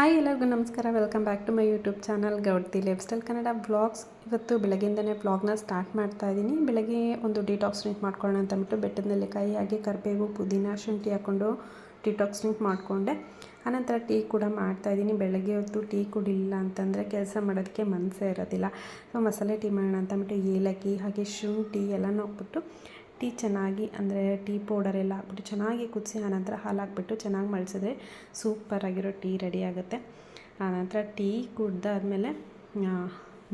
Hi ಎಲ್ಲರಿಗೂ ನಮಸ್ಕಾರ. Welcome back to my YouTube channel Gowdthi life style Kannada vlogs ಇವತ್ತು ಬೆಳಗ್ಗೆಯಿಂದನೇ ಬ್ಲಾಗ್ನ ಸ್ಟಾರ್ಟ್ ಮಾಡ್ತಾ ಇದ್ದೀನಿ ಬೆಳಗ್ಗೆ ಒಂದು ಡಿಟಾಕ್ಸ್ ಡ್ರಿಂಕ್ ಮಾಡ್ಕೊಳ್ಳೋಣ ಅಂತ ಅಂದ್ಬಿಟ್ಟು ಬೆಟ್ಟದ ನೆಲ್ಲಿಕಾಯಿ, ಹಾಗೆ ಕರಿಬೇವು, ಪುದೀನ, ಶುಂಠಿ ಹಾಕ್ಕೊಂಡು ಡಿಟಾಕ್ಸ್ ಡ್ರಿಂಕ್ ಮಾಡಿಕೊಂಡೆ. ಆನಂತರ ಟೀ ಕೂಡ ಮಾಡ್ತಾ ಇದ್ದೀನಿ ಬೆಳಗ್ಗೆ ಹೊತ್ತು ಟೀ ಕುಡಿಲಿಲ್ಲ ಅಂತಂದರೆ ಕೆಲಸ ಮಾಡೋದಕ್ಕೆ ಮನಸ್ಸೇ ಇರೋದಿಲ್ಲ. ಸೊ ಮಸಾಲೆ ಟೀ ಮಾಡೋಣ ಅಂತ ಅಂದ್ಬಿಟ್ಟು ಏಲಕ್ಕಿ, ಹಾಗೆ ಶುಂಠಿ ಎಲ್ಲನೂ ಹಾಕ್ಬಿಟ್ಟು ಟೀ ಚೆನ್ನಾಗಿ ಅಂದರೆ ಟೀ ಪೌಡರ್ ಎಲ್ಲ ಹಾಕ್ಬಿಟ್ಟು ಚೆನ್ನಾಗಿ ಕುದಿಸಿ ಆನಂತರ ಹಾಲು ಹಾಕ್ಬಿಟ್ಟು ಚೆನ್ನಾಗಿ ಮಳ್ಸಿದ್ರೆ ಸೂಪರಾಗಿರೋ ಟೀ ರೆಡಿ ಆಗುತ್ತೆ. ಆನಂತರ ಟೀ ಕುಡ್ದಾದಮೇಲೆ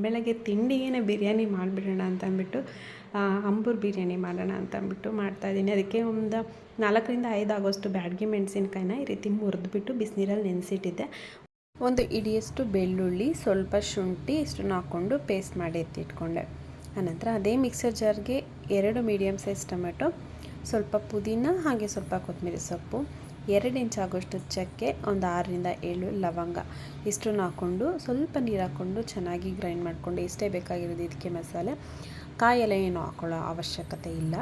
ಬೆಳಗ್ಗೆ ತಿಂಡಿಗೇನೆ ಬಿರಿಯಾನಿ ಮಾಡಿಬಿಡೋಣ ಅಂತ ಅಂದ್ಬಿಟ್ಟು ಅಂಬೂರ್ ಬಿರಿಯಾನಿ ಮಾಡೋಣ ಅಂತ ಅಂದ್ಬಿಟ್ಟು ಮಾಡ್ತಾಯಿದ್ದೀನಿ ಅದಕ್ಕೆ ಒಂದು ನಾಲ್ಕರಿಂದ ಐದು ಆಗೋಷ್ಟು ಬ್ಯಾಡ್ಗೆ ಮೆಣಸಿನ್ಕಾಯಿನ ಈ ರೀತಿ ಮುರಿದ್ಬಿಟ್ಟು ಬಿಸಿನೀರಲ್ಲಿ ನೆನೆಸಿಟ್ಟಿದ್ದೆ. ಒಂದು ಇಡಿಯಷ್ಟು ಬೆಳ್ಳುಳ್ಳಿ, ಸ್ವಲ್ಪ ಶುಂಠಿ, ಇಷ್ಟನ್ನು ಹಾಕ್ಕೊಂಡು ಪೇಸ್ಟ್ ಮಾಡಿ ಎತ್ತಿಟ್ಕೊಂಡೆ. ಆನಂತರ ಅದೇ ಮಿಕ್ಸರ್ ಜಾರ್ಗೆ ಎರಡು ಮೀಡಿಯಮ್ ಸೈಜ್ ಟೊಮೆಟೊ, ಸ್ವಲ್ಪ ಪುದೀನ ಹಾಗೆ ಸ್ವಲ್ಪ ಕೊತ್ತಂಬರಿ ಸೊಪ್ಪು, ಎರಡು ಇಂಚ್ ಆಗೋಷ್ಟು ಚಕ್ಕೆ, ಒಂದು ಆರರಿಂದ ಏಳು ಲವಂಗ. ಇಷ್ಟನ್ನು ಹಾಕ್ಕೊಂಡು ಸ್ವಲ್ಪ ನೀರು ಹಾಕ್ಕೊಂಡು ಚೆನ್ನಾಗಿ ಗ್ರೈಂಡ್ ಮಾಡಿಕೊಂಡು ಇಷ್ಟೇ ಬೇಕಾಗಿರೋದು ಇದಕ್ಕೆ ಮಸಾಲೆ ಕಾಯೆಲ್ಲ ಏನು ಹಾಕೊಳ್ಳೋ ಅವಶ್ಯಕತೆ ಇಲ್ಲ.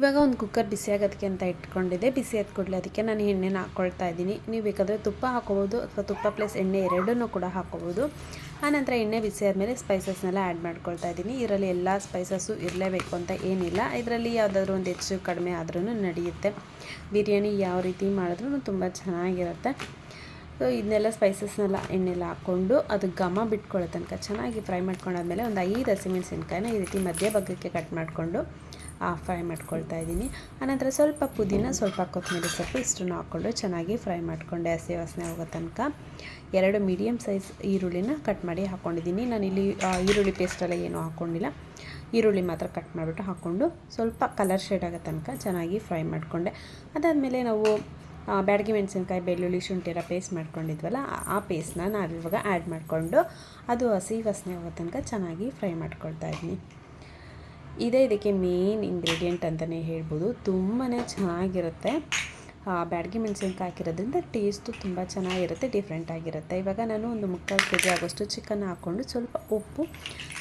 ಇವಾಗ ಒಂದು ಕುಕ್ಕರ್ ಬಿಸಿ ಆಗೋದಕ್ಕೆ ಅಂತ ಇಟ್ಕೊಂಡಿದ್ದೆ. ಬಿಸಿ ಆದ ಕೂಡಲೇ ಅದಕ್ಕೆ ನಾನು ಎಣ್ಣೆನ ಹಾಕ್ಕೊಳ್ತಾ ಇದ್ದೀನಿ. ನೀವು ಬೇಕಾದರೆ ತುಪ್ಪ ಹಾಕೋಬೋದು ಅಥವಾ ತುಪ್ಪ ಪ್ಲಸ್ ಎಣ್ಣೆ ಎರಡನ್ನೂ ಕೂಡ ಹಾಕೋಬೋದು. ಆನಂತರ ಎಣ್ಣೆ ಬಿಸಿ ಆದಮೇಲೆ ಸ್ಪೈಸಸ್ನೆಲ್ಲ ಆ್ಯಡ್ ಮಾಡ್ಕೊಳ್ತಾ ಇದ್ದೀನಿ. ಇದರಲ್ಲಿ ಎಲ್ಲ ಸ್ಪೈಸಸ್ಸು ಇರಲೇಬೇಕು ಅಂತ ಏನಿಲ್ಲ. ಇದರಲ್ಲಿ ಯಾವುದಾದ್ರೂ ಒಂದು ಹೆಚ್ಚು ಕಡಿಮೆ ಆದ್ರೂ ನಡೆಯುತ್ತೆ. ಬಿರಿಯಾನಿ ಯಾವ ರೀತಿ ಮಾಡಿದ್ರೂ ತುಂಬ ಚೆನ್ನಾಗಿರುತ್ತೆ. ಸೊ ಇದನ್ನೆಲ್ಲ ಸ್ಪೈಸಸ್ನೆಲ್ಲ ಎಣ್ಣೆಲ್ಲ ಹಾಕ್ಕೊಂಡು ಅದು ಘಮ ಬಿಟ್ಕೊಳ್ಳೋ ತನಕ ಚೆನ್ನಾಗಿ ಫ್ರೈ ಮಾಡ್ಕೊಂಡಾದ್ಮೇಲೆ ಒಂದು ಐದು ಹಸಿಮೆಣಸಿನ್ಕಾಯಿನ ಈ ರೀತಿ ಮಧ್ಯ ಭಾಗಕ್ಕೆ ಕಟ್ ಮಾಡಿಕೊಂಡು ಫ್ರೈ ಮಾಡ್ಕೊಳ್ತಾ ಇದ್ದೀನಿ. ಆನಂತರ ಸ್ವಲ್ಪ ಪುದೀನ, ಸ್ವಲ್ಪ ಕೊತ್ತಂಬರಿ ಸೊಪ್ಪು ಇಷ್ಟನ್ನು ಹಾಕ್ಕೊಂಡು ಚೆನ್ನಾಗಿ ಫ್ರೈ ಮಾಡಿಕೊಂಡೆ. ಹಸಿ ವಾಸನೆ ಹೋಗೋ ತನಕ ಎರಡು ಮೀಡಿಯಮ್ ಸೈಜ್ ಈರುಳ್ಳಿನ ಕಟ್ ಮಾಡಿ ಹಾಕ್ಕೊಂಡಿದ್ದೀನಿ ನಾನಿಲ್ಲಿ ಈರುಳ್ಳಿ ಪೇಸ್ಟೆಲ್ಲ ಏನೂ ಹಾಕ್ಕೊಂಡಿಲ್ಲ ಈರುಳ್ಳಿ ಮಾತ್ರ ಕಟ್ ಮಾಡಿಬಿಟ್ಟು ಹಾಕ್ಕೊಂಡು ಸ್ವಲ್ಪ ಕಲರ್ ಶೇಡ್ ಆಗೋ ತನಕ ಚೆನ್ನಾಗಿ ಫ್ರೈ ಮಾಡಿಕೊಂಡೆ. ಅದಾದಮೇಲೆ ನಾವು ಬ್ಯಾಡಗಿ ಮೆಣಸಿನ್ಕಾಯಿ, ಬೆಳ್ಳುಳ್ಳಿ, ಶುಂಠಿ ಎಲ್ಲ ಪೇಸ್ಟ್ ಮಾಡ್ಕೊಂಡಿದ್ವಲ್ಲ, ಆ ಪೇಸ್ಟ್ನ ನಾವಿವಾಗ ಆ್ಯಡ್ ಮಾಡಿಕೊಂಡು ಅದು ಹಸಿ ವಾಸನೆ ಹೋಗೋ ತನಕ ಚೆನ್ನಾಗಿ ಫ್ರೈ ಮಾಡ್ಕೊಳ್ತಾ ಇದ್ದೀನಿ. ಇದೇ, ಇದಕ್ಕೆ ಮೇನ್ ಇಂಗ್ರೀಡಿಯೆಂಟ್ ಅಂತಲೇ ಹೇಳ್ಬೋದು. ತುಂಬಾ ಚೆನ್ನಾಗಿರುತ್ತೆ. ಬ್ಯಾಡಗಿ ಮೆಣಸಿನ್ಕಾಯಿ ಹಾಕಿರೋದ್ರಿಂದ ಟೇಸ್ಟು ತುಂಬ ಚೆನ್ನಾಗಿರುತ್ತೆ ಡಿಫ್ರೆಂಟ್ ಆಗಿರುತ್ತೆ. ಇವಾಗ ನಾನು ಒಂದು ಮುಕ್ಕಾಲು ಕೆ ಜಿ ಆಗೋಷ್ಟು ಚಿಕನ್ ಹಾಕ್ಕೊಂಡು ಸ್ವಲ್ಪ ಉಪ್ಪು,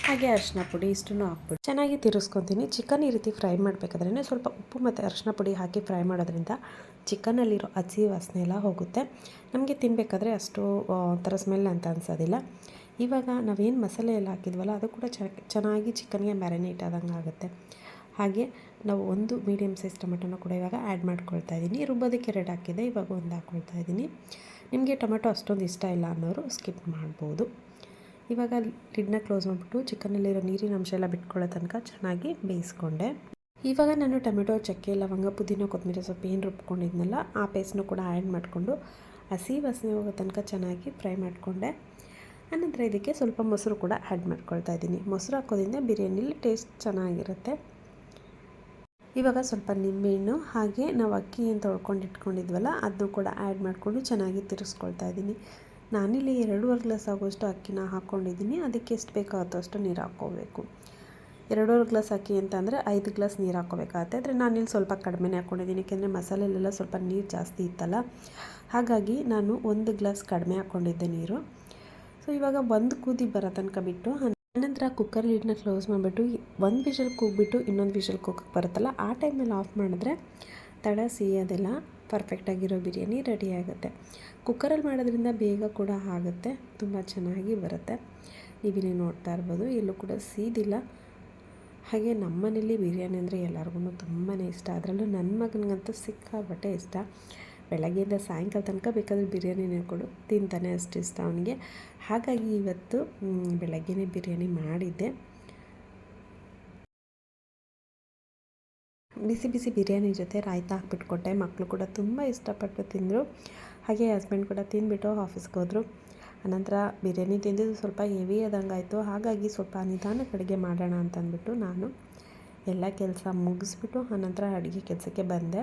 ಹಾಗೆ ಅರಿಶಿನ ಪುಡಿ ಇಷ್ಟನ್ನು ಹಾಕ್ಬಿಟ್ಟು ಚೆನ್ನಾಗಿ ತಿರ್ಸ್ಕೊತೀನಿ. ಚಿಕನ್ ಈ ರೀತಿ ಫ್ರೈ ಮಾಡಬೇಕಾದ್ರೆ ಸ್ವಲ್ಪ ಉಪ್ಪು ಮತ್ತು ಅರಿಶಿನ ಪುಡಿ ಹಾಕಿ ಫ್ರೈ ಮಾಡೋದ್ರಿಂದ ಚಿಕನಲ್ಲಿರೋ ಹಸಿ ವಾಸನೆ ಎಲ್ಲ ಹೋಗುತ್ತೆ. ನಮಗೆ ತಿನ್ನಬೇಕಾದ್ರೆ ಅಷ್ಟು ಒಂಥರ ಸ್ಮೆಲ್ ಅಂತ ಅನ್ಸೋದಿಲ್ಲ. ಇವಾಗ ನಾವೇನು ಮಸಾಲೆ ಎಲ್ಲ ಹಾಕಿದ್ವಲ್ಲ, ಅದು ಕೂಡ ಚೆನ್ನಾಗಿ ಚಿಕನ್ಗೆ ಮ್ಯಾರಿನೇಟ್ ಆದಂಗೆ ಆಗುತ್ತೆ. ಹಾಗೆ ನಾವು ಒಂದು ಮೀಡಿಯಮ್ ಸೈಜ್ ಟೊಮೆಟೊನ ಕೂಡ ಇವಾಗ ಆ್ಯಡ್ ಮಾಡ್ಕೊಳ್ತಾ ಇದ್ದೀನಿ. ರುಬ್ಬೋದಕ್ಕೆ ಎರಡು ಹಾಕಿದೆ, ಇವಾಗ ಒಂದು ಹಾಕ್ಕೊಳ್ತಾ ಇದ್ದೀನಿ. ನಿಮಗೆ ಟೊಮೆಟೊ ಅಷ್ಟೊಂದು ಇಷ್ಟ ಇಲ್ಲ ಅನ್ನೋರು ಸ್ಕಿಪ್ ಮಾಡ್ಬೋದು. ಇವಾಗ ಲಿಡ್ನ ಕ್ಲೋಸ್ ಮಾಡಿಬಿಟ್ಟು ಚಿಕನಲ್ಲಿರೋ ನೀರಿನ ಅಂಶ ಎಲ್ಲ ಬಿಟ್ಕೊಳ್ಳೋ ತನಕ ಚೆನ್ನಾಗಿ ಬೇಯಿಸ್ಕೊಂಡೆ. ಇವಾಗ ನಾನು ಟೊಮೆಟೊ, ಚಕ್ಕೆ, ಲವಂಗ, ಪುದೀನ, ಕೊತ್ತಂಬರಿ ಸೊಪ್ಪು ಏನು ರುಬ್ಕೊಂಡಿದ್ನಲ್ಲ, ಆ ಪೇಸ್ಟ್ನೂ ಕೂಡ ಆ್ಯಡ್ ಮಾಡಿಕೊಂಡು ಹಸಿ ವಾಸನೆ ಹೋಗೋ ತನಕ ಚೆನ್ನಾಗಿ ಫ್ರೈ ಮಾಡಿಕೊಂಡೆ. ಆನಂತರ ಇದಕ್ಕೆ ಸ್ವಲ್ಪ ಮೊಸರು ಕೂಡ ಆ್ಯಡ್ ಮಾಡ್ಕೊಳ್ತಾ ಇದ್ದೀನಿ. ಮೊಸರು ಹಾಕೋದ್ರಿಂದ ಬಿರಿಯಾನಿಲಿ ಟೇಸ್ಟ್ ಚೆನ್ನಾಗಿರುತ್ತೆ. ಇವಾಗ ಸ್ವಲ್ಪ ನಿಂಬೆಹಣ್ಣು, ಹಾಗೆ ನಾವು ಅಕ್ಕಿ ಏನು ತೊಳ್ಕೊಂಡು ಇಟ್ಕೊಂಡಿದ್ವಲ್ಲ ಅದನ್ನು ಕೂಡ ಆ್ಯಡ್ ಮಾಡಿಕೊಂಡು ಚೆನ್ನಾಗಿ ತಿರುಗಿಸ್ಕೊಳ್ತಾ ಇದ್ದೀನಿ. ನಾನಿಲ್ಲಿ ಎರಡೂವರೆ ಗ್ಲಾಸ್ ಆಗೋಷ್ಟು ಅಕ್ಕಿನ ಹಾಕ್ಕೊಂಡಿದ್ದೀನಿ ಅದಕ್ಕೆ ಎಷ್ಟು ಬೇಕಾಗುತ್ತೋ ಅಷ್ಟು ನೀರು ಹಾಕ್ಕೋಬೇಕು. ಎರಡೂವರೆ ಗ್ಲಾಸ್ ಅಕ್ಕಿ ಅಂತಂದರೆ ಐದು ಗ್ಲಾಸ್ ನೀರು ಹಾಕ್ಕೋಬೇಕಾಗತ್ತೆ. ಆದರೆ ನಾನಿಲ್ಲಿ ಸ್ವಲ್ಪ ಕಡಿಮೆನೇ ಹಾಕ್ಕೊಂಡಿದ್ದೀನಿ ಯಾಕೆಂದರೆ ಮಸಾಲೆಲೆಲ್ಲ ಸ್ವಲ್ಪ ನೀರು ಜಾಸ್ತಿ ಇತ್ತಲ್ಲ. ಹಾಗಾಗಿ ನಾನು ಒಂದು ಗ್ಲಾಸ್ ಕಡಿಮೆ ಹಾಕ್ಕೊಂಡಿದ್ದೆ ನೀರು. ಸೊ ಇವಾಗ ಒಂದು ಕೂದಿ ಬರೋ ತನಕ ಬಿಟ್ಟು ಆನಂತರ ಕುಕ್ಕರ್ ಲೀಡ್ನ ಕ್ಲೋಸ್ ಮಾಡಿಬಿಟ್ಟು, ಒಂದು ವಿಷಲ್ ಕೂಗ್ಬಿಟ್ಟು ಇನ್ನೊಂದು ವಿಷಲ್ ಕೂಗಕ್ಕೆ ಬರುತ್ತಲ್ಲ, ಆ ಟೈಮಲ್ಲಿ ಆಫ್ ಮಾಡಿದ್ರೆ ತಡ ಸಿಹಿಯೋದೆಲ್ಲ ಪರ್ಫೆಕ್ಟಾಗಿರೋ ಬಿರಿಯಾನಿ ರೆಡಿ ಆಗುತ್ತೆ. ಕುಕ್ಕರಲ್ಲಿ ಮಾಡೋದ್ರಿಂದ ಬೇಗ ಕೂಡ ಆಗುತ್ತೆ, ತುಂಬ ಚೆನ್ನಾಗಿ ಬರುತ್ತೆ. ನೀವಿಲ್ಲಿ ನೋಡ್ತಾ ಇರ್ಬೋದು, ಎಲ್ಲೂ ಕೂಡ ಸೀದಿಲ್ಲ. ಹಾಗೆ ನಮ್ಮನೇಲಿ ಬಿರಿಯಾನಿ ಅಂದರೆ ಎಲ್ಲರಿಗೂ ತುಂಬಾ ಇಷ್ಟ. ಅದರಲ್ಲೂ ನನ್ನ ಮಗನಿಗಂತೂ ಸಿಕ್ಕಾಬಟ್ಟೆ ಇಷ್ಟ. ಬೆಳಗ್ಗೆಯಿಂದ ಸಾಯಂಕಾಲ ತನಕ ಬೇಕಾದರೆ ಬಿರಿಯಾನಿ ಕೊಡು, ತಿಂತಾನೆ ಅಷ್ಟು ಇಷ್ಟ ಅವನಿಗೆ. ಹಾಗಾಗಿ ಇವತ್ತು ಬೆಳಗ್ಗೆನೇ ಬಿರಿಯಾನಿ ಮಾಡಿದ್ದೆ. ಬಿಸಿ ಬಿಸಿ ಬಿರಿಯಾನಿ ಜೊತೆ ರಾಯ್ತಾ ಹಾಕ್ಬಿಟ್ಟು ಕೊಟ್ಟೆ ಮಕ್ಕಳು ಕೂಡ ತುಂಬ ಇಷ್ಟಪಟ್ಟು ತಿಂದರು. ಹಾಗೆ ಹಸ್ಬೆಂಡ್ ಕೂಡ ತಿಂದುಬಿಟ್ಟು ಆಫೀಸ್ಗೆ ಹೋದರು. ಅನಂತರ ಬಿರಿಯಾನಿ ತಿಂದಿದ್ದು ಸ್ವಲ್ಪ ಹೆವಿ ಆದಂಗಾಯಿತು. ಹಾಗಾಗಿ ಸ್ವಲ್ಪ ನಿಧಾನಕ್ಕೆ ಅಡುಗೆ ಮಾಡೋಣ ಅಂತಂದ್ಬಿಟ್ಟು ನಾನು ಎಲ್ಲ ಕೆಲಸ ಮುಗಿಸ್ಬಿಟ್ಟು ಆನಂತರ ಅಡುಗೆ ಕೆಲಸಕ್ಕೆ ಬಂದೆ.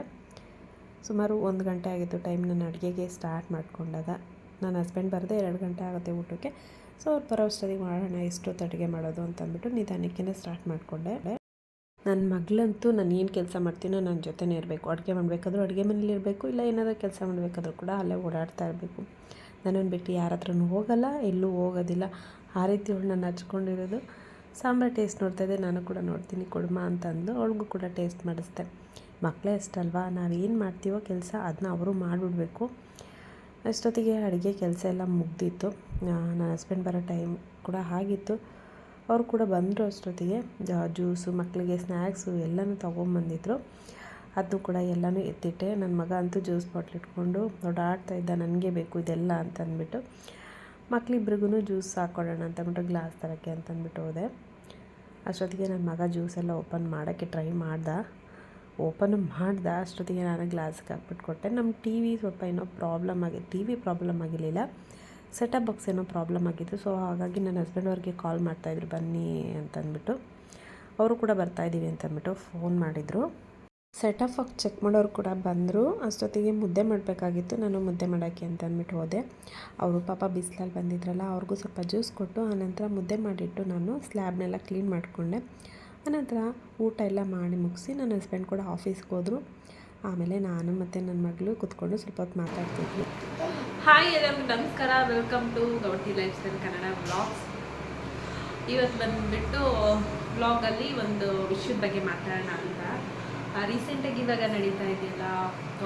ಸುಮಾರು ಒಂದು ಗಂಟೆ ಆಗಿತ್ತು ಟೈಮ್ ನಾನು ಅಡುಗೆಗೆ ಸ್ಟಾರ್ಟ್ ಮಾಡಿಕೊಂಡಾಗ ನನ್ನ ಹಸ್ಬೆಂಡ್ ಬರದೆ ಎರಡು ಗಂಟೆ ಆಗುತ್ತೆ ಊಟಕ್ಕೆ. ಸೊ ಅವ್ರು ಬರೋ ಅಷ್ಟೊತ್ತಿಗೆ ಮಾಡೋಣ ಎಷ್ಟೊತ್ತು ಅಡುಗೆ ಮಾಡೋದು ಅಂತಂದ್ಬಿಟ್ಟು ನಿಧಾನಕ್ಕೆ ಸ್ಟಾರ್ಟ್ ಮಾಡಿಕೊಂಡೆ. ನನ್ನ ಮಗಳಂತೂ ನಾನು ಏನು ಕೆಲಸ ಮಾಡ್ತೀನೋ ನನ್ನ ಜೊತೆನೇ ಇರಬೇಕು. ಅಡುಗೆ ಮಾಡಬೇಕಾದ್ರೂ ಅಡುಗೆ ಮನೇಲಿ ಇರಬೇಕು, ಇಲ್ಲ ಏನಾದರೂ ಕೆಲಸ ಮಾಡಬೇಕಾದ್ರೂ ಕೂಡ ಅಲ್ಲೇ ಓಡಾಡ್ತಾ ಇರಬೇಕು. ನನ್ನನ್ನು ಬಿಟ್ಟು ಯಾರ ಹತ್ರನೂ ಹೋಗಲ್ಲ, ಎಲ್ಲೂ ಹೋಗೋದಿಲ್ಲ. ಆ ರೀತಿ ಅವಳು ನಾನು ಹಚ್ಕೊಂಡಿರೋದು. ಸಾಂಬಾರು ಟೇಸ್ಟ್ ನೋಡ್ತಾಯಿದ್ದೆ ನಾನು ಕೂಡ ನೋಡ್ತೀನಿ, ಕೊಡುಮ ಅಂತಂದು. ಅವಳಿಗೂ ಕೂಡ ಟೇಸ್ಟ್ ಮಾಡಿಸ್ದೆ. ಮಕ್ಕಳೇ ಅಷ್ಟಲ್ವಾ? ನಾವೇನು ಮಾಡ್ತೀವೋ ಕೆಲಸ ಅದನ್ನ ಅವರು ಮಾಡಿಬಿಡ್ಬೇಕು. ಅಷ್ಟೊತ್ತಿಗೆ ಅಡುಗೆ ಕೆಲಸ ಎಲ್ಲ ಮುಗ್ದಿತ್ತು. ನನ್ನ ಹಸ್ಬೆಂಡ್ ಬರೋ ಟೈಮ್ ಕೂಡ ಆಗಿತ್ತು. ಅವರು ಕೂಡ ಬಂದರು ಅಷ್ಟೊತ್ತಿಗೆ. ಜ್ಯೂಸು ಮಕ್ಕಳಿಗೆ ಸ್ನ್ಯಾಕ್ಸು ಎಲ್ಲನೂ ತೊಗೊಂಬಂದಿದ್ರು. ಅದು ಕೂಡ ಎಲ್ಲನೂ ಎತ್ತಿಟ್ಟೆ. ನನ್ನ ಮಗ ಅಂತೂ ಜ್ಯೂಸ್ ಬಾಟ್ಲ್ ಇಟ್ಕೊಂಡು ಓಡಾಡ್ತಾ ಇದ್ದ. ನನಗೆ ಬೇಕು ಇದೆಲ್ಲ ಅಂತ ಅಂದ್ಬಿಟ್ಟು ಮಕ್ಳಿಬ್ರಿಗೂ ಜ್ಯೂಸ್ ಹಾಕ್ಕೊಡೋಣ ಅಂತಂದ್ಬಿಟ್ಟು ಗ್ಲಾಸ್ ತರೋಕ್ಕೆ ಅಂತಂದ್ಬಿಟ್ಟು ಹೋದೆ. ಅಷ್ಟೊತ್ತಿಗೆ ನನ್ನ ಮಗ ಜ್ಯೂಸೆಲ್ಲ ಓಪನ್ ಮಾಡೋಕ್ಕೆ ಟ್ರೈ ಮಾಡ್ದೆ. ಓಪನ್ ಮಾಡಿದೆ ಅಷ್ಟೊತ್ತಿಗೆ ನಾನು ಗ್ಲಾಸ್ಗೆ ಹಾಕ್ಬಿಟ್ಟು ಕೊಟ್ಟೆ ನಮ್ಮ ಟಿ ವಿ ಸ್ವಲ್ಪ ಏನೋ ಪ್ರಾಬ್ಲಮ್ ಆಗಿ ಟಿ ವಿ ಪ್ರಾಬ್ಲಮ್ ಆಗಿರಲಿಲ್ಲ. ಸೆಟಪ್ ಬಾಕ್ಸ್ ಏನೋ ಪ್ರಾಬ್ಲಮ್ ಆಗಿತ್ತು. ಸೊ ಹಾಗಾಗಿ ನನ್ನ ಹಸ್ಬೆಂಡ್ ಅವ್ರಿಗೆ ಕಾಲ್ ಮಾಡ್ತಾಯಿದ್ರು ಬನ್ನಿ ಅಂತಂದ್ಬಿಟ್ಟು. ಅವರು ಕೂಡ ಬರ್ತಾಯಿದ್ದೀವಿ ಅಂತಂದ್ಬಿಟ್ಟು ಫೋನ್ ಮಾಡಿದರು. ಸೆಟಪ್ ಬಾಕ್ಸ್ ಚೆಕ್ ಮಾಡೋರು ಕೂಡ ಬಂದರು. ಅಷ್ಟೊತ್ತಿಗೆ ಮುದ್ದೆ ಮಾಡಬೇಕಾಗಿತ್ತು. ನಾನು ಮುದ್ದೆ ಮಾಡೋಕ್ಕೆ ಅಂತ ಅಂದ್ಬಿಟ್ಟು ಹೋದೆ. ಅವರು ಪಾಪ ಬಿಸಿಲಲ್ಲಿ ಬಂದಿದ್ರಲ್ಲ, ಅವ್ರಿಗೂ ಸ್ವಲ್ಪ ಜ್ಯೂಸ್ ಕೊಟ್ಟು, ಆನಂತರ ಮುದ್ದೆ ಮಾಡಿಟ್ಟು ನಾನು ಸ್ಲ್ಯಾಬ್ನೆಲ್ಲ ಕ್ಲೀನ್ ಮಾಡಿಕೊಂಡೆ. ಆನಂತರ ಊಟ ಎಲ್ಲ ಮಾಡಿ ಮುಗಿಸಿ ನನ್ನ ಹಸ್ಬೆಂಡ್ ಕೂಡ ಆಫೀಸ್ಗೆ ಹೋದರು. ಆಮೇಲೆ ನಾನು ಮತ್ತು ನನ್ನ ಮಗಳು ಕುತ್ಕೊಂಡು ಸ್ವಲ್ಪ ಹೊತ್ತು ಮಾತಾಡ್ತಿದ್ವಿ. ಹಾಯ್ ಎಲ್ಲರಿಗೂ ನಮಸ್ಕಾರ. Welcome to Gowti life style Kannada vlogs ಇವತ್ತು ಬಂದುಬಿಟ್ಟು ಬ್ಲಾಗಲ್ಲಿ ಒಂದು ವಿಷಯದ ಬಗ್ಗೆ ಮಾತಾಡೋಣ ಅಂತ. ರೀಸೆಂಟಾಗಿ ಇವಾಗ ನಡೀತಾ ಇದೆಯಲ್ಲ,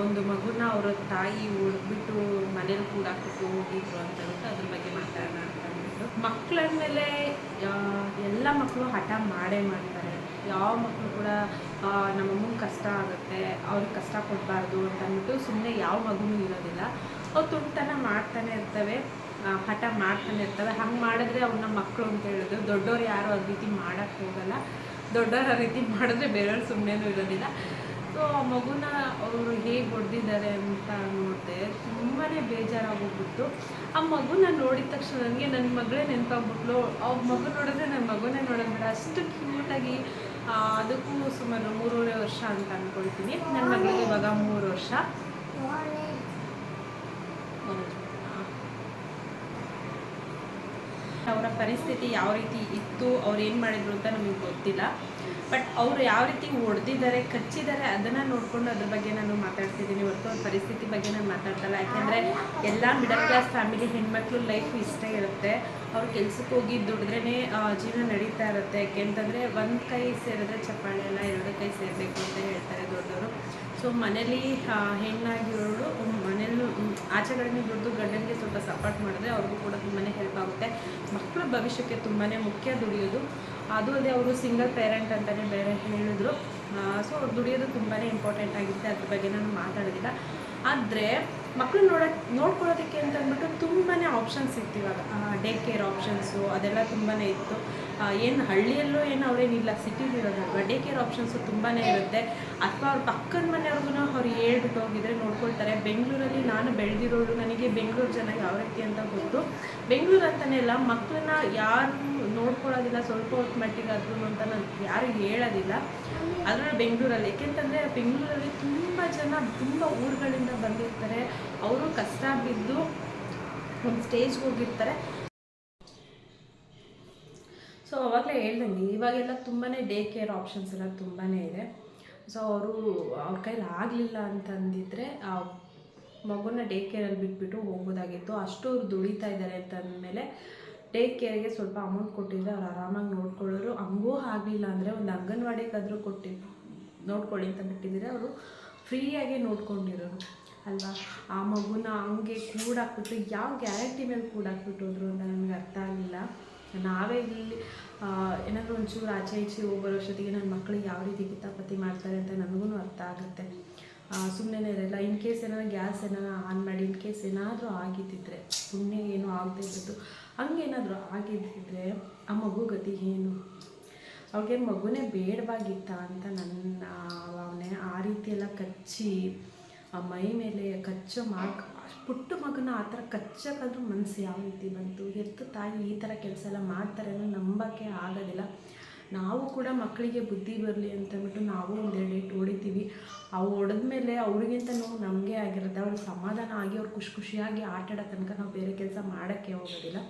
ಒಂದು ಮಗುನ ಅವರ ತಾಯಿ ಉಳಿದ್ಬಿಟ್ಟು ಮನೇಲಿ ಕೂಡ ಕೊಟ್ಟು ಹೋಗಿದ್ರು ಅಂತ ಹೇಳ್ಬಿಟ್ಟು ಅದ್ರ ಬಗ್ಗೆ ಮಾತಾಡೋಣ ಅಂತ ಅಂದ್ಬಿಟ್ಟು. ಮಕ್ಕಳ ಮೇಲೆ ಎಲ್ಲ ಮಕ್ಕಳು ಹಠ ಮಾಡೇ ಮಾಡ್ತಾರೆ. ಯಾವ ಮಕ್ಕಳು ಕೂಡ ನಮ್ಮ ನಮ್ಮಮ್ಮಂಗೆ ಕಷ್ಟ ಆಗುತ್ತೆ, ಅವ್ರಿಗೆ ಕಷ್ಟ ಕೊಡಬಾರ್ದು ಅಂತ ಅಂದ್ಬಿಟ್ಟು ಸುಮ್ಮನೆ ಯಾವ ಮಗುನೂ ಇರೋದಿಲ್ಲ. ಅವ್ರು ತುಂಟತನ ಮಾಡ್ತಾನೆ ಇರ್ತವೆ ಹಠ ಮಾಡ್ತಾನೆ ಇರ್ತವೆ. ಹಂಗೆ ಮಾಡಿದ್ರೆ ಅವ್ರನ್ನ ಮಕ್ಕಳು ಅಂತ ಹೇಳಿದ್ರು ದೊಡ್ಡವ್ರು ಯಾರು ಅದ ರೀತಿ ಮಾಡೋಕ್ಕೆ ಹೋಗಲ್ಲ. ದೊಡ್ಡವ್ರು ಆ ರೀತಿ ಮಾಡಿದ್ರೆ ಬೇರೆಯವ್ರು ಸುಮ್ಮನೆನೂ ಇರೋದಿಲ್ಲ. ಸೊ ಆ ಮಗುನ ಅವರು ಹೇಗೆ ಹೊಡೆದಿದ್ದಾರೆ ಅಂತ ನೋಡಿದೆ ತುಂಬಾ ಬೇಜಾರಾಗೋಗ್ಬಿಟ್ಟು ಆ ಮಗುನ ನೋಡಿದ ತಕ್ಷಣ ನನಗೆ ನನ್ನ ಮಗಳೇ ನೆನಪಾಗ್ಬಿಟ್ಲು. ಅವ್ರ ಮಗು ನೋಡಿದ್ರೆ ನನ್ನ ಮಗುನೇ ಬೇಡ. ಅಷ್ಟು ಕ್ಯೂಟಾಗಿ ಅದಕ್ಕೂ ಸುಮಾರು ಮೂರುವರೆ ವರ್ಷ ಅಂತ ಅಂದ್ಕೊಳ್ತೀನಿ ನನ್ನ ಮಗಳಿಗೆ ಇವಾಗ ಮೂರು ವರ್ಷ. ಅವರ ಪರಿಸ್ಥಿತಿ ಯಾವ ರೀತಿ ಇತ್ತು, ಅವ್ರು ಏನು ಮಾಡಿದ್ರು ಅಂತ ನಮಗೆ ಗೊತ್ತಿಲ್ಲ. ಬಟ್ ಅವರು ಯಾವ ರೀತಿ ಹೊಡೆದಿದ್ದಾರೆ, ಕಚ್ಚಿದ್ದಾರೆ ಅದನ್ನು ನೋಡಿಕೊಂಡು ಅದ್ರ ಬಗ್ಗೆ ನಾನು ಮಾತಾಡ್ತಿದ್ದೀನಿ. ಹೊರತು ಅವ್ರ ಪರಿಸ್ಥಿತಿ ಬಗ್ಗೆ ನಾನು ಮಾತಾಡ್ತಲ್ಲ. ಯಾಕೆಂದರೆ ಎಲ್ಲ ಮಿಡಲ್ ಕ್ಲಾಸ್ ಫ್ಯಾಮಿಲಿ ಹೆಣ್ಮಕ್ಳು ಲೈಫ್ ಇಷ್ಟೇ ಇರುತ್ತೆ. ಅವ್ರು ಕೆಲ್ಸಕ್ಕೆ ಹೋಗಿ ದುಡಿದ್ರೇ ಜೀವನ ನಡೀತಾ ಇರುತ್ತೆ. ಯಾಕೆಂತಂದರೆ ಒಂದು ಕೈ ಸೇರಿದ್ರೆ ಚಪ್ಪಾಳೆ ಎಲ್ಲ ಎರಡು ಕೈ ಸೇರಬೇಕು ಅಂತ ಹೇಳ್ತಾರೆ ದೊಡ್ಡವರು. ಸೊ ಮನೇಲಿ ಹೆಣ್ಣಾಗಿರೋರು ಮನೇಲಿ ಆಚೆ ಕಡೆನೇ ದುಡ್ದು ಗಂಡನಿಗೆ ಸ್ವಲ್ಪ ಸಪೋರ್ಟ್ ಮಾಡಿದ್ರೆ ಅವ್ರಿಗೂ ಕೂಡ ತುಂಬಾ ಹೆಲ್ಪ್ ಆಗುತ್ತೆ. ಮಕ್ಕಳ ಭವಿಷ್ಯಕ್ಕೆ ತುಂಬಾ ಮುಖ್ಯ ದುಡಿಯೋದು. ಅದು ಅಲ್ಲದೆ ಅವರು ಸಿಂಗಲ್ ಪೇರೆಂಟ್ ಅಂತಲೇ ಬೇರೆ ಹೇಳಿದ್ರು. ಸೊ ಅವ್ರು ದುಡಿಯೋದು ತುಂಬಾ ಇಂಪಾರ್ಟೆಂಟ್ ಆಗಿರುತ್ತೆ. ಅದ್ರ ಬಗ್ಗೆ ನಾನು ಮಾತಾಡೋದಿಲ್ಲ. ಆದರೆ ಮಕ್ಕಳು ನೋಡೋಕ್ಕೆ ನೋಡ್ಕೊಳ್ಳೋದಕ್ಕೆ ಅಂತ ಅಂದ್ಬಿಟ್ಟು ತುಂಬಾ ಆಪ್ಷನ್ಸ್ ಇತ್ತು ಇವಾಗ ಡೇ ಕೇರ್ ಆಪ್ಷನ್ಸು ಅದೆಲ್ಲ ತುಂಬಾ ಇತ್ತು. ಏನು ಹಳ್ಳಿಯಲ್ಲೂ ಏನು ಅವರೇನಿಲ್ಲ ಸಿಟಿಲಿ ಇರೋದು ಡೇ ಕೇರ್ ಆಪ್ಷನ್ಸು ತುಂಬಾ ಇರುತ್ತೆ. ಅಥವಾ ಅವ್ರ ಪಕ್ಕದ ಮನೆಯವ್ರಿಗೂ ಅವ್ರು ಹೇಳ್ಬಿಟ್ಟು ಹೋಗಿದ್ರೆ ನೋಡ್ಕೊಳ್ತಾರೆ. ಬೆಂಗಳೂರಲ್ಲಿ ನಾನು ಬೆಳೆದಿರೋರು ನನಗೆ ಬೆಂಗಳೂರು ಜನ ಯಾವ ರೀತಿ ಅಂತ ಗೊತ್ತು. ಬೆಂಗಳೂರು ಅಂತಲೇ ಇಲ್ಲ ಮಕ್ಕಳನ್ನ ಯಾರು ನೋಡ್ಕೊಳ್ಳೋದಿಲ್ಲ, ಸ್ವಲ್ಪ ಹೊತ್ತು ಮಟ್ಟಿಗೆ ಆದ್ರೂ ಅಂತ ನಾನು ಯಾರು ಹೇಳೋದಿಲ್ಲ. ಅದರಲ್ಲಿ ಬೆಂಗಳೂರಲ್ಲಿ ಏಕೆಂತಂದರೆ ಬೆಂಗಳೂರಲ್ಲಿ ತುಂಬ ಜನ ತುಂಬ ಊರುಗಳಿಂದ ಬಂದಿರ್ತಾರೆ. ಅವರು ಕಷ್ಟ ಬಿದ್ದು ಒಂದು ಸ್ಟೇಜ್ಗೆ ಹೋಗಿರ್ತಾರೆ. ಸೊ ಅವಾಗಲೇ ಹೇಳ್ದಂಗೆ, ಇವಾಗೆಲ್ಲ ತುಂಬಾ ಡೇ ಕೇರ್ ಆಪ್ಷನ್ಸ್ ಎಲ್ಲ ತುಂಬಾ ಇದೆ. ಸೊ ಅವರು, ಅವ್ರ ಕೈಲಿ ಆಗಲಿಲ್ಲ ಅಂತಂದಿದ್ರೆ, ಆ ಮಗುನ ಡೇ ಕೇರಲ್ಲಿ ಬಿಟ್ಬಿಟ್ಟು ಹೋಗ್ಬೋದಾಗಿತ್ತು. ಅಷ್ಟು ಅವ್ರು ದುಡಿತಾ ಇದ್ದಾರೆ ಅಂತಂದಮೇಲೆ ಡೇ ಕೇರ್ಗೆ ಸ್ವಲ್ಪ ಅಮೌಂಟ್ ಕೊಟ್ಟಿದ್ರೆ ಅವ್ರು ಆರಾಮಾಗಿ ನೋಡ್ಕೊಳ್ಳೋರು. ಹಂಗೂ ಆಗಲಿಲ್ಲ ಅಂದರೆ ಒಂದು ಅಂಗನವಾಡಿಗಾದರೂ ಕೊಟ್ಟಿ, ನೋಡ್ಕೊಳ್ಳಿ ಅಂತ ಬಿಟ್ಟಿದ್ರೆ ಅವರು ಫ್ರೀಯಾಗಿ ನೋಡ್ಕೊಂಡಿರೋರು. ಅಲ್ವಾ? ಆ ಮಗುನ ಹಂಗೆ ಕೂಡಾಕ್ಬಿಟ್ಟು, ಯಾವ ಗ್ಯಾರಂಟಿ ಮೇಲೆ ಕೂಡಾಕ್ಬಿಟ್ಟು ಹೋದ್ರು ಅಂತ ನನಗೆ ಅರ್ಥ ಆಗಲಿಲ್ಲ. ನಾವೇ ಇಲ್ಲಿ ಏನಾದರೂ ಒಂಚೂರು ಆಚೆ ಈಚೆ ಹೋಗೋರ ಅಷ್ಟೊತ್ತಿಗೆ ನನ್ನ ಮಕ್ಕಳಿಗೆ ಯಾವ ರೀತಿ ಕಿತಾಪತಿ ಮಾಡ್ತಾರೆ ಅಂತ ನನಗೂ ಅರ್ಥ ಆಗುತ್ತೆ. ಸುಮ್ಮನೆ ಇರಲ್ಲ ಇನ್ ಕೇಸ್ ಏನಾರ ಗ್ಯಾಸ್ ಏನಾರ ಆನ್ ಮಾಡಿ ಇನ್ ಕೇಸ್ ಏನಾದರೂ ಆಗಿದ್ದಿದ್ರೆ ಸುಮ್ಮನೆ ಏನೂ ಆಗದೆ ಇದ್ದದ್ದು ಹಂಗೇನಾದರೂ ಆಗಿದ್ದಿದ್ರೆ ಆ ಮಗು ಗತಿ ಏನು? ಅವ್ರಿಗೆ ಮಗುನೇ ಬೇಡವಾಗಿತ್ತ ಅಂತ ನನ್ನ ಭಾವನೆ. ಆ ರೀತಿ ಎಲ್ಲ ಕಚ್ಚಿ, ಆ ಮೈ ಮೇಲೆ ಕಚ್ಚೋ ಮಾರ್ಕ್ ಪುಟ್ಟ ಮಗನ ಆ ಥರ ಕಚ್ಚಕ್ಕಾದ್ರೂ ಮನಸ್ಸು ಯಾವ ರೀತಿ ಬಂತು? ಹೆತ್ತು ತಾಯಿ ಈ ಥರ ಕೆಲಸ ಎಲ್ಲ ಮಾಡ್ತಾರೆ ಅನ್ನೋ ನಂಬೋಕ್ಕೆ ಆಗೋದಿಲ್ಲ. ನಾವು ಕೂಡ ಮಕ್ಕಳಿಗೆ ಬುದ್ಧಿ ಬರಲಿ ಅಂತಂದ್ಬಿಟ್ಟು ನಾವು ಒಂದೆರಡು ಏಟು ಹೊಡಿತೀವಿ ಅವು ಹೊಡೆದ್ಮೇಲೆ ಅವ್ರಿಗಿಂತ ನೋವು ನಮಗೆ ಆಗಿರುತ್ತೆ ಅವ್ರಿಗೆ ಸಮಾಧಾನ ಆಗಿ ಅವ್ರು ಖುಷಿ ಖುಷಿಯಾಗಿ ಆಟ ಆಡೋ ತನಕ ನಾವು ಬೇರೆ ಕೆಲಸ ಮಾಡೋಕ್ಕೆ ಹೋಗೋದಿಲ್ಲ.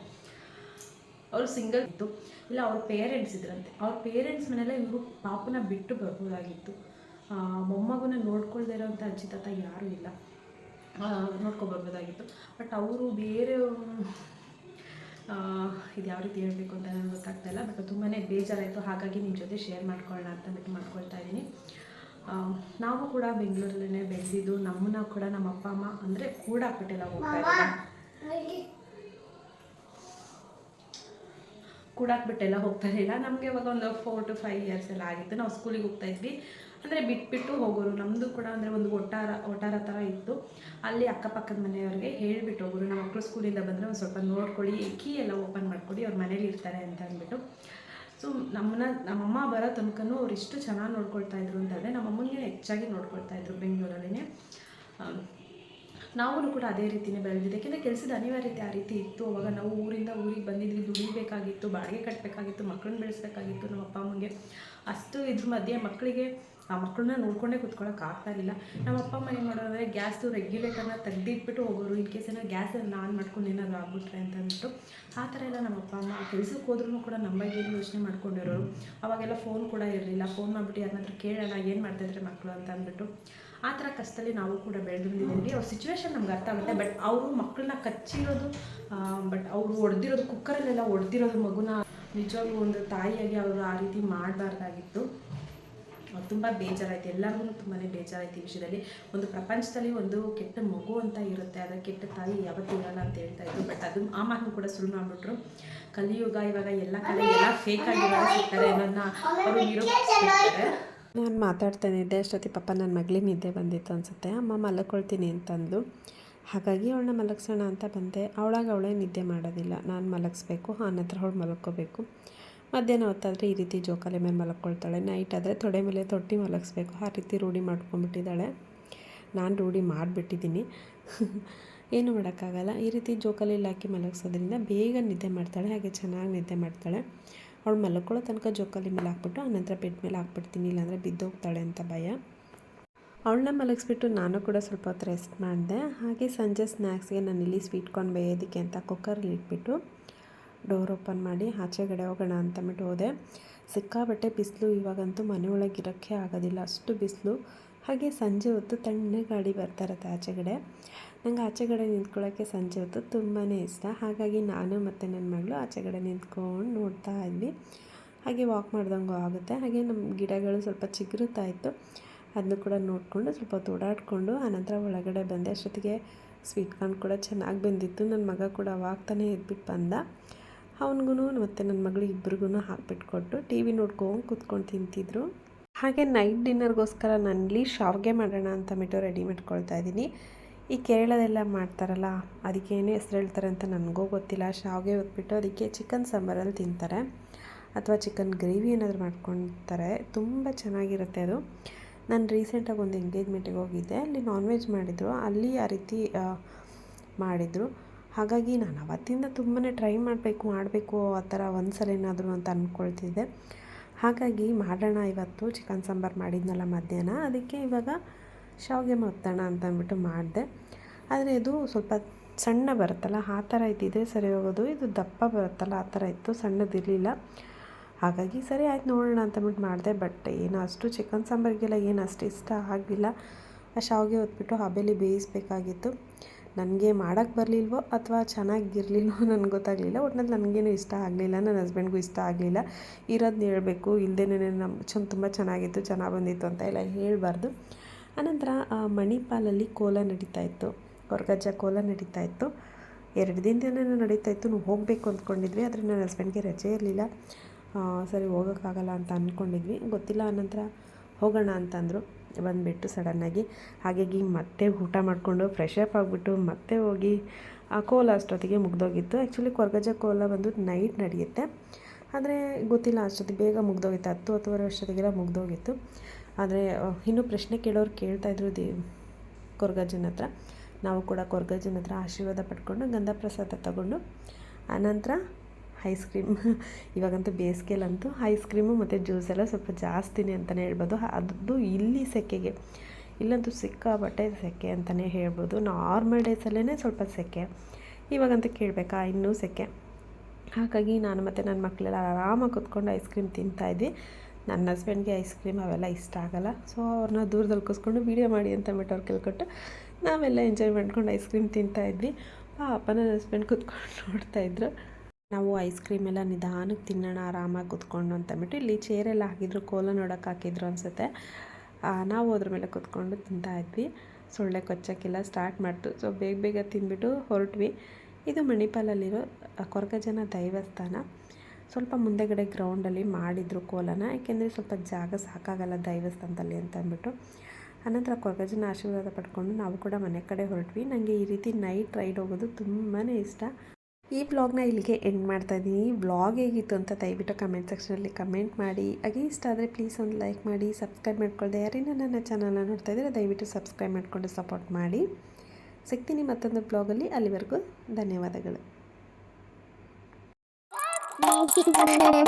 ಅವರು ಸಿಂಗಲ್ ಇತ್ತು ಇಲ್ಲ ಅವ್ರ ಪೇರೆಂಟ್ಸ್ ಇದ್ರಂತೆ. ಅವ್ರ ಪೇರೆಂಟ್ಸ್ ಮನೆಯಲ್ಲೇ ಇವರು ಪಾಪನ ಬಿಟ್ಟು ಬರ್ಬೋದಾಗಿತ್ತು. ಮೊಮ್ಮಗುನ ನೋಡ್ಕೊಳ್ದೇ ಇರೋವಂಥ ಅಜ್ಜಿ ತಾತ ಯಾರೂ ಇಲ್ಲ. ನೋಡ್ಕೊಬರ್ಬೋದಾಗಿತ್ತು ಬಟ್ ಅವರು ಬೇರೆ ಇದು ಯಾವ ರೀತಿ ಹೇಳಬೇಕು ಅಂತ ನನಗೆ ಗೊತ್ತಾಗ್ತಾ ಇಲ್ಲ. ಬಟ್ ತುಂಬಾ ಬೇಜಾರಾಯಿತು. ಹಾಗಾಗಿ ನಿಮ್ಮ ಜೊತೆ ಶೇರ್ ಮಾಡ್ಕೊಳ್ಳೋಣ ಅಂತ ಬಿಟ್ಟು ಮಾಡ್ಕೊಳ್ತಾ ಇದ್ದೀನಿ ನಾವು ಕೂಡ ಬೆಂಗಳೂರಲ್ಲೇ ಬೆಳೆದಿದ್ದು, ನಮ್ಮನ್ನ ಕೂಡ ನಮ್ಮ ಅಪ್ಪ, ಅಮ್ಮ ಅಂದರೆ ಕೂಡ ಹಾಕ್ಬಿಟ್ಟೆಲ್ಲ ಹೋಗ್ತಾ ಇದ್ದಾರೆ ಕೂಡಾಕ್ಬಿಟ್ಟೆಲ್ಲ ಹೋಗ್ತಾ ಇರಲಿಲ್ಲ. ನಮಗೆ ಇವಾಗ ಒಂದು ಫೋರ್ ಟು ಫೈವ್ ಇಯರ್ಸ್ ಎಲ್ಲ ಆಗಿತ್ತು. ನಾವು ಸ್ಕೂಲಿಗೆ ಹೋಗ್ತಾ ಇದ್ವಿ. ಅಂದರೆ ಬಿಟ್ಬಿಟ್ಟು ಹೋಗೋರು. ನಮ್ಮದು ಕೂಡ ಅಂದರೆ ಒಂದು ಒಟ್ಟಾರ ಒಟ್ಟಾರ ಥರ ಇತ್ತು. ಅಲ್ಲಿ ಅಕ್ಕಪಕ್ಕದ ಮನೆಯವ್ರಿಗೆ ಹೇಳಿಬಿಟ್ಟು ಹೋಗೋರು. ನಮ್ಮ ಮಕ್ಕಳು ಸ್ಕೂಲಿಂದ ಬಂದರೆ ಒಂದು ಸ್ವಲ್ಪ ನೋಡ್ಕೊಳ್ಳಿ. ಕೀ ಎಲ್ಲ ಓಪನ್ ಮಾಡ್ಕೊಡಿ. ಅವ್ರ ಮನೇಲಿ ಇರ್ತಾರೆ ಅಂತ ಅಂದ್ಬಿಟ್ಟು. ಸೊ ನಮ್ಮನ್ನ, ನಮ್ಮಮ್ಮ ಬರೋ ತನಕನೂ ಅವ್ರು ಇಷ್ಟು ಚೆನ್ನಾಗಿ ನೋಡ್ಕೊಳ್ತಾ ಇದ್ರು ಅಂತಂದರೆ ನಮ್ಮಮ್ಮನಿಗೆ ಹೆಚ್ಚಾಗಿ ನೋಡ್ಕೊಳ್ತಾ ಇದ್ರು ಬೆಂಗಳೂರಲ್ಲೇ ನಾವು ಕೂಡ ಅದೇ ರೀತಿನೇ ಬೆಳೆದಿದ್ದೆ ಯಾಕೆಂದರೆ ಕೆಲಸದ ಅನಿವಾರ್ಯತೆ ಆ ರೀತಿ ಇತ್ತು. ಅವಾಗ ನಾವು ಊರಿಂದ ಊರಿಗೆ ಬಂದಿದ್ವಿ. ದುಡಿಬೇಕಾಗಿತ್ತು ಬಾಡಿಗೆ ಕಟ್ಟಬೇಕಾಗಿತ್ತು ಮಕ್ಕಳನ್ನ ಬೆಳೆಸಬೇಕಾಗಿತ್ತು ನಮ್ಮ ಅಪ್ಪ ಅಮ್ಮಗೆ. ಅಷ್ಟು ಇದ್ರ ಮಧ್ಯೆ ಮಕ್ಕಳಿಗೆ ಆ ಮಕ್ಕಳನ್ನ ನೋಡ್ಕೊಂಡೇ ಕುತ್ಕೊಳ್ಳೋಕೆ ಇರಲಿಲ್ಲ. ನಮ್ಮ ಅಪ್ಪ ಅಮ್ಮ ಏನು ಮಾಡೋದಂದರೆ ಗ್ಯಾಸು ರೆಗ್ಯುಲೇಟರ್ನ ತೆಗ್ದಿಟ್ಬಿಟ್ಟು ಹೋಗೋರು. ಇನ್ ಕೇಸ್ ಏನೋ ಗ್ಯಾಸನ್ನು ಆನ್ ಮಾಡ್ಕೊಂಡು ಏನಾದರೂ ಆಗ್ಬಿಟ್ರೆ ಅಂತ ಅಂದ್ಬಿಟ್ಟು ಆ ಥರ ಎಲ್ಲ ನಮ್ಮ ಅಪ್ಪ ಅಮ್ಮ ಕೆಲಸಕ್ಕೆ ಹೋದ್ರೂ ಕೂಡ ನಮ್ಮ ಬಗ್ಗೆ ಯೋಚನೆ ಮಾಡ್ಕೊಂಡಿರೋರು. ಅವಾಗೆಲ್ಲ ಫೋನ್ ಕೂಡ ಇರಲಿಲ್ಲ. ಫೋನ್ ಮಾಡಿಬಿಟ್ಟು ಯಾರನ್ನ ಕೇಳೋಣ, ಏನು ಮಾಡ್ತಾಯಿದ್ರೆ ಮಕ್ಕಳು ಅಂತ ಅಂದ್ಬಿಟ್ಟು. ಆ ಥರ ಕಷ್ಟದಲ್ಲಿ ನಾವು ಕೂಡ ಬೆಳೆದು ಬಂದಿದ್ದೀವಿ. ಅವ್ರ ಸಿಚುವೇಶನ್ ನಮ್ಗೆ ಅರ್ಥ ಆಗುತ್ತೆ. ಬಟ್ ಅವರು ಮಕ್ಕಳನ್ನ ಕಚ್ಚಿರೋದು ಬಟ್ ಅವರು ಒಡೆದಿರೋದು, ಕುಕ್ಕರಲ್ಲೆಲ್ಲ ಒಡೆದಿರೋದು ಮಗುನ ನಿಜವಾಗ್ಲೂ ಒಂದು ತಾಯಿಯಾಗಿ ಅವರು ಆ ರೀತಿ ಮಾಡಬಾರ್ದಾಗಿತ್ತು. ತುಂಬ ಬೇಜಾರಾಯ್ತು. ಎಲ್ಲರಿಗೂ ತುಂಬಾ ಬೇಜಾರಾಯ್ತು ಈ ವಿಷಯದಲ್ಲಿ. ಒಂದು ಪ್ರಪಂಚದಲ್ಲಿ ಒಂದು ಕೆಟ್ಟ ಮಗು ಅಂತ ಇರುತ್ತೆ. ಅದರ ಕೆಟ್ಟ ತಾಯಿ ಯಾವತ್ತೂ ಇರಲ್ಲ ಅಂತ ಹೇಳ್ತಾ ಇದ್ರು. ಬಟ್ ಅದು ಆ ಮಾತನ್ನು ಕೂಡ ಸುಳ್ಳು ಮಾಡಿಬಿಟ್ರು. ಕಲಿಯುಗ ಇವಾಗ ಎಲ್ಲ ಕಡೆ ಎಲ್ಲ ಫೇಕ್ ಆಗಿರೋ ಸಿಗ್ತಾರೆ ಅನ್ನೋದನ್ನ ಅವರು ನಿರೂಪಿಸ್ತಾರೆ ನಾನು ಮಾತಾಡ್ತಾನೆ ಇದ್ದೆ, ಅಷ್ಟೊತ್ತಿ ಪಾಪ ನನ್ನ ಮಗಳಿಗೆ ನಿದ್ದೆ ಬಂದಿತ್ತು ಅನಿಸುತ್ತೆ. ಅಮ್ಮ ಮಲ್ಕೊಳ್ತೀನಿ ಅಂತಂದು ಹಾಗಾಗಿ ಅವಳನ್ನ ಮಲಗಿಸೋಣ ಅಂತ ಬಂದೆ. ಅವಳಾಗ ಅವಳೇ ನಿದ್ದೆ ಮಾಡೋದಿಲ್ಲ. ನಾನು ಮಲಗಿಸ್ಬೇಕು ಆನಂತರ ಅವಳು ಮಲ್ಕೋಬೇಕು. ಮಧ್ಯಾಹ್ನ ಹೊತ್ತಾದರೆ ಈ ರೀತಿ ಜೋಕಾಲಿ ಮೇಲೆ ಮಲ್ಕೊಳ್ತಾಳೆ. ನೈಟ್ ಆದರೆ ತೊಡೆ ಮೇಲೆ ತೊಟ್ಟಿ ಮಲಗಿಸ್ಬೇಕು. ಆ ರೀತಿ ರೂಢಿ ಮಾಡ್ಕೊಂಡ್ಬಿಟ್ಟಿದ್ದಾಳೆ ನಾನು ರೂಢಿ ಮಾಡಿಬಿಟ್ಟಿದ್ದೀನಿ. ಏನು ಮಾಡೋಕ್ಕಾಗಲ್ಲ. ಈ ರೀತಿ ಜೋಕಾಲಿಲಿ ಹಾಕಿ ಮಲಗಿಸೋದ್ರಿಂದ ಬೇಗ ನಿದ್ದೆ ಮಾಡ್ತಾಳೆ, ಹಾಗೆ ಚೆನ್ನಾಗಿ ನಿದ್ದೆ ಮಾಡ್ತಾಳೆ. ಅವಳು ಮಲ್ಕೊಳ್ಳೋ ತನಕ ಜೋಕಾಲಿ ಮೇಲೆ ಹಾಕ್ಬಿಟ್ಟು ಆನಂತರ ಬೆಡ್ ಮೇಲೆ ಹಾಕ್ಬಿಡ್ತೀನಿ, ಇಲ್ಲಾಂದರೆ ಬಿದ್ದೋಗ್ತಾಳೆ ಅಂತ ಭಯ. ಅವಳನ್ನ ಮಲಗಿಸ್ಬಿಟ್ಟು ನಾನು ಕೂಡ ಸ್ವಲ್ಪ ಹೊತ್ತು ರೆಸ್ಟ್ ಮಾಡಿದೆ. ಹಾಗೆ ಸಂಜೆ ಸ್ನ್ಯಾಕ್ಸ್ಗೆ ನಾನು ಇಲ್ಲಿ ಸ್ವೀಟ್ ಕಾರ್ನ್ ಬೇಯೋದಕ್ಕೆ ಅಂತ ಕುಕ್ಕರಲ್ಲಿ ಇಟ್ಬಿಟ್ಟು ಡೋರ್ ಓಪನ್ ಮಾಡಿ ಆಚೆಗಡೆ ಹೋಗೋಣ ಅಂತಂದ್ಬಿಟ್ಟು ಹೋದೆ. ಸಿಕ್ಕಾಬಟ್ಟೆ ಬಿಸಿಲು, ಇವಾಗಂತೂ ಮನೆಯೊಳಗೆ ಇರೋಕ್ಕೆ ಆಗೋದಿಲ್ಲ, ಅಷ್ಟು ಬಿಸಿಲು. ಹಾಗೆ ಸಂಜೆ ಹೊತ್ತು ತಣ್ಣಗೆ ಗಾಡಿ ಬರ್ತಾ ಇರುತ್ತೆ ಆಚೆಗಡೆ. ನಂಗೆ ಆಚೆಗಡೆ ನಿಂತ್ಕೊಳ್ಳೋಕ್ಕೆ ಸಂಜೆ ಹೊತ್ತು ತುಂಬಾ ಇಷ್ಟ. ಹಾಗಾಗಿ ನಾನು ಮತ್ತು ನನ್ನ ಮಗಳು ಆಚೆಗಡೆ ನಿಂತ್ಕೊಂಡು ನೋಡ್ತಾ ಇದ್ವಿ. ಹಾಗೆ ವಾಕ್ ಮಾಡ್ದಂಗೂ ಆಗುತ್ತೆ. ಹಾಗೆ ನಮ್ಮ ಗಿಡಗಳು ಸ್ವಲ್ಪ ಚಿಗುರುತ್ತಾ ಇತ್ತು. ಅದನ್ನು ಕೂಡ ನೋಡಿಕೊಂಡು ಸ್ವಲ್ಪ ತೋಡಾಡಿಕೊಂಡು ಆನಂತರ ಒಳಗಡೆ ಬಂದೆ. ಅಷ್ಟೊತ್ತಿಗೆ ಸ್ವೀಟ್ ಕಾರ್ನ್ ಕೂಡ ಚೆನ್ನಾಗಿ ಬಂದಿತ್ತು. ನನ್ನ ಮಗ ಕೂಡ ವಾಕ್ತಾನೆ ತಾನೇ ಎದ್ಬಿಟ್ಟು ಬಂದ. ಅವನಿಗೂ ಮತ್ತು ನನ್ನ ಮಗಳು ಇಬ್ರಿಗೂ ಹಾಕ್ಬಿಟ್ಟು ಕೊಟ್ಟು ಟಿ ವಿ ನೋಡ್ಕೊಂಡು ಕೂತ್ಕೊಂಡು ತಿಂತಿದ್ರು. ಹಾಗೆ ನೈಟ್ ಡಿನ್ನರ್ಗೋಸ್ಕರ ನನ್ನಲ್ಲಿ ಶಾವಿಗೆ ಮಾಡೋಣ ಅಂತ ಬಿಟ್ಟು ರೆಡಿ ಮಾಡ್ಕೊಳ್ತಾ ಇದ್ದೀನಿ. ಈ ಕೇರಳದೆಲ್ಲ ಮಾಡ್ತಾರಲ್ಲ ಅದಕ್ಕೆ ಏನು ಹೆಸ್ರು ಹೇಳ್ತಾರೆ ಅಂತ ನನಗೂ ಗೊತ್ತಿಲ್ಲ. ಶಾವಿಗೆ ಹೊತ್ಬಿಟ್ಟು ಅದಕ್ಕೆ ಚಿಕನ್ ಸಾಂಬಾರಲ್ಲಿ ತಿಂತಾರೆ. ಅಥವಾ ಚಿಕನ್ ಗ್ರೇವಿ ಏನಾದರೂ ಮಾಡ್ಕೊತಾರೆ. ತುಂಬ ಚೆನ್ನಾಗಿರುತ್ತೆ ಅದು. ನಾನು ರೀಸೆಂಟಾಗಿ ಒಂದು ಎಂಗೇಜ್ಮೆಂಟಿಗೆ ಹೋಗಿದ್ದೆ. ಅಲ್ಲಿ ನಾನ್ ವೆಜ್ ಮಾಡಿದರು. ಅಲ್ಲಿ ಆ ರೀತಿ ಮಾಡಿದರು. ಹಾಗಾಗಿ ನಾನು ಅವತ್ತಿಂದ ತುಂಬಾ ಟ್ರೈ ಮಾಡಬೇಕು ಮಾಡಬೇಕು, ಆ ಥರ ಒಂದು ಸಲ ಏನಾದರೂ ಅಂತ ಅಂದ್ಕೊಳ್ತಿದ್ದೆ ಹಾಗಾಗಿ ಮಾಡೋಣ ಇವತ್ತು. ಚಿಕನ್ ಸಾಂಬಾರು ಮಾಡಿದ್ನಲ್ಲ ಮಧ್ಯಾಹ್ನ. ಅದಕ್ಕೆ ಇವಾಗ ಶಾವಿಗೆ ಮಾಡ್ತಾಣ ಅಂತ ಅಂದ್ಬಿಟ್ಟು ಮಾಡಿದೆ. ಆದರೆ ಇದು ಸ್ವಲ್ಪ ಸಣ್ಣ ಬರುತ್ತಲ್ಲ, ಆ ಥರ ಇದ್ದಿದ್ರೆ ಸರಿ ಹೋಗೋದು. ಇದು ದಪ್ಪ ಬರುತ್ತಲ್ಲ, ಆ ಥರ ಇತ್ತು ಸಣ್ಣದಿರಲಿಲ್ಲ ಹಾಗಾಗಿ ಸರಿ ಆಯ್ತು, ನೋಡೋಣ ಅಂತಂದ್ಬಿಟ್ಟು ಮಾಡಿದೆ. ಬಟ್ ಏನು ಅಷ್ಟು ಚಿಕನ್ ಸಾಂಬಾರಿಗೆಲ್ಲ ಏನು ಅಷ್ಟು ಇಷ್ಟ ಆಗಲಿಲ್ಲ ಆ ಶಾವಿಗೆ ಹೊತ್ಬಿಟ್ಟು ಹಬೆಲಿ ಬೇಯಿಸ್ಬೇಕಾಗಿತ್ತು. ನನಗೆ ಮಾಡೋಕ್ಕೆ ಬರಲಿಲ್ವೋ ಅಥವಾ ಚೆನ್ನಾಗಿರಲಿಲ್ವೋ ನನಗೆ ಗೊತ್ತಾಗಲಿಲ್ಲ. ಒಟ್ನಲ್ಲಿ ನನಗೇನು ಇಷ್ಟ ಆಗಲಿಲ್ಲ, ನನ್ನ ಹಸ್ಬೆಂಡ್ಗೂ ಇಷ್ಟ ಆಗಲಿಲ್ಲ. ಇರೋದನ್ನ ಹೇಳಬೇಕು ಇಲ್ಲದೇನೆ ನಮ್ಮ ಚಂದ ತುಂಬ ಚೆನ್ನಾಗಿತ್ತು, ಚೆನ್ನಾಗಿ ಬಂದಿತ್ತು ಅಂತ ಎಲ್ಲ ಹೇಳಬಾರ್ದು. ಅನಂತರ ಆ, ಮಣಿಪಾಲಲ್ಲಿ ಕೋಲ ನಡೀತಾ ಇತ್ತು. ಕೊರಗಜ್ಜ ಕೋಲ ನಡೀತಾ ಇತ್ತು. ಎರಡು ದಿನದಿಂದ ನಡೀತಾ ಇತ್ತು. ನಾವು ಹೋಗಬೇಕು ಅಂದ್ಕೊಂಡಿದ್ವಿ ಆದರೆ ನನ್ನ ಹಸ್ಬೆಂಡ್ಗೆ ರಜೆ ಇರಲಿಲ್ಲ. ಸರಿ ಹೋಗೋಕ್ಕಾಗಲ್ಲ ಅಂತ ಅಂದ್ಕೊಂಡಿದ್ವಿ ಗೊತ್ತಿಲ್ಲ ಆನಂತರ ಹೋಗೋಣ ಅಂತಂದರು. ಬಂದುಬಿಟ್ಟು ಸಡನ್ನಾಗಿ ಹಾಗಾಗಿ ಮತ್ತೆ ಊಟ ಮಾಡಿಕೊಂಡು ಫ್ರೆಶ್ ಅಪ್ ಆಗಿಬಿಟ್ಟು ಮತ್ತೆ ಹೋಗಿ ಆ ಕೋಲ ಅಷ್ಟೊತ್ತಿಗೆ ಮುಗ್ದೋಗಿತ್ತು. ಆ್ಯಕ್ಚುಲಿ ಕೊರಗಜ್ಜ ಕೋಲ ಬಂದು ನೈಟ್ ನಡೆಯುತ್ತೆ. ಆದರೆ ಗೊತ್ತಿಲ್ಲ ಅಷ್ಟೊತ್ತಿಗೆ ಬೇಗ ಮುಗ್ದೋಗಿತ್ತು. ಹತ್ತು ಹತ್ತುವರೆ ಅಷ್ಟೊತ್ತಿಗೆಲ್ಲ ಮುಗ್ದೋಗಿತ್ತು. ಆದರೆ ಇನ್ನೂ ಪ್ರಶ್ನೆ ಕೇಳೋರು ಕೇಳ್ತಾಯಿದ್ರು ದೇ, ಕೊರಗಜ್ಜನ ಹತ್ರ. ನಾವು ಕೂಡ ಕೊರಗಜ್ಜನ ಹತ್ರ ಆಶೀರ್ವಾದ ಪಡ್ಕೊಂಡು ಗಂಧ ಪ್ರಸಾದ ತಗೊಂಡು ಆನಂತರ ಐಸ್ ಕ್ರೀಮ್ ಇವಾಗಂತೂ ಬೇಸಿಗೆಲಂತೂ ಐಸ್ ಕ್ರೀಮು ಮತ್ತು ಜ್ಯೂಸ್ ಎಲ್ಲ ಸ್ವಲ್ಪ ಜಾಸ್ತಿನೇ ಅಂತಲೇ ಹೇಳ್ಬೋದು. ಅದು ಇಲ್ಲಿ ಸೆಕೆಗೆ. ಇಲ್ಲಂತೂ ಸಿಕ್ಕಾಬಟ್ಟೆ ಸೆಕೆ ಅಂತಲೇ ಹೇಳ್ಬೋದು. ನಾರ್ಮಲ್ ಡೇಸಲ್ಲೇ ಸ್ವಲ್ಪ ಸೆಕೆ. ಇವಾಗಂತೂ ಕೇಳಬೇಕಾ? ಇನ್ನೂ ಸೆಕೆ. ಹಾಗಾಗಿ ನಾನು ಮತ್ತು ನನ್ನ ಮಕ್ಕಳೆಲ್ಲ ಆರಾಮಾಗಿ ಕೂತ್ಕೊಂಡು ಐಸ್ ಕ್ರೀಮ್ ತಿಂತಾಯಿದ್ವಿ ನನ್ನ ಹಸ್ಬೆಂಡ್ಗೆ ಐಸ್ ಕ್ರೀಮ್ ಅವೆಲ್ಲ ಇಷ್ಟ ಆಗಲ್ಲ. ಸೊ ಅವ್ರನ್ನ ದೂರದಲ್ಲಿ ಕೂಸ್ಕೊಂಡು ವೀಡಿಯೋ ಮಾಡಿ ಅಂತ ಬಿಟ್ಟು ಅವ್ರು ಕೇಳ್ಕೊಟ್ಟು ನಾವೆಲ್ಲ ಎಂಜಾಯ್ ಮಾಡ್ಕೊಂಡು ಐಸ್ ಕ್ರೀಮ್ ತಿಂತಾಯಿದ್ವಿ ಪಾಪ ನನ್ನ ಹಸ್ಬೆಂಡ್ ಕುತ್ಕೊಂಡು ನೋಡ್ತಾಯಿದ್ರು ನಾವು ಐಸ್ ಕ್ರೀಮ್ ಎಲ್ಲ ನಿಧಾನಕ್ಕೆ ತಿನ್ನೋಣ, ಆರಾಮಾಗಿ ಕೂತ್ಕೊಂಡು ಅಂತಂದ್ಬಿಟ್ಟು ಇಲ್ಲಿ ಚೇರೆಲ್ಲ ಹಾಕಿದ್ರು, ಕೋಲ ನೋಡೋಕೆ ಹಾಕಿದ್ರು ಅನಿಸುತ್ತೆ. ನಾವು ಅದ್ರ ಮೇಲೆ ಕುತ್ಕೊಂಡು ತಿಂತಾ ಇದ್ವಿ. ಸೊಳ್ಳೆ ಕೊಚ್ಚಕ್ಕೆಲ್ಲ ಸ್ಟಾರ್ಟ್ ಮಾಡ್ತು. ಸೊ ಬೇಗ ಬೇಗ ತಿಂದ್ಬಿಟ್ಟು ಹೊರಟ್ವಿ. ಇದು ಮಣಿಪಾಲಲ್ಲಿರೋ ಕೊರಗಜನ ದೈವಸ್ಥಾನ. ಸ್ವಲ್ಪ ಮುಂದೆಗಡೆ ಗ್ರೌಂಡಲ್ಲಿ ಮಾಡಿದರು ಕೋಲನ, ಯಾಕೆಂದರೆ ಸ್ವಲ್ಪ ಜಾಗ ಸಾಕಾಗಲ್ಲ ದೈವಸ್ಥಾನದಲ್ಲಿ ಅಂತ ಅಂದ್ಬಿಟ್ಟು. ಅನಂತರ ಕೊರಗಜನ ಆಶೀರ್ವಾದ ಪಡ್ಕೊಂಡು ನಾವು ಕೂಡ ಮನೆ ಕಡೆ ಹೊರಟ್ವಿ. ನನಗೆ ಈ ರೀತಿ ನೈಟ್ ರೈಡ್ ಹೋಗೋದು ತುಂಬಾ ಇಷ್ಟ. ಈ ಬ್ಲಾಗ್ನ ಇಲ್ಲಿಗೆ ಎಂಡ್ ಮಾಡ್ತಾ ಇದ್ದೀನಿ. ಬ್ಲಾಗ್ ಹೇಗಿತ್ತು ಅಂತ ದಯವಿಟ್ಟು ಕಮೆಂಟ್ ಸೆಕ್ಷನಲ್ಲಿ ಕಮೆಂಟ್ ಮಾಡಿ. ಹಾಗೆ ಇಷ್ಟ ಆದರೆ ಪ್ಲೀಸ್ ಒಂದು ಲೈಕ್ ಮಾಡಿ ಸಬ್ಸ್ಕ್ರೈಬ್ ಮಾಡ್ಕೊಳ್ದೆ. ಯಾರೇನೋ ನನ್ನ ಚಾನಲ್ನ ನೋಡ್ತಾ ಇದ್ದರೆ ದಯವಿಟ್ಟು ಸಬ್ಸ್ಕ್ರೈಬ್ ಮಾಡಿಕೊಂಡು ಸಪೋರ್ಟ್ ಮಾಡಿ. ಸಿಗ್ತೀನಿ ಮತ್ತೊಂದು ಬ್ಲಾಗಲ್ಲಿ ಅಲ್ಲಿವರೆಗೂ ಧನ್ಯವಾದಗಳು. Merhaba.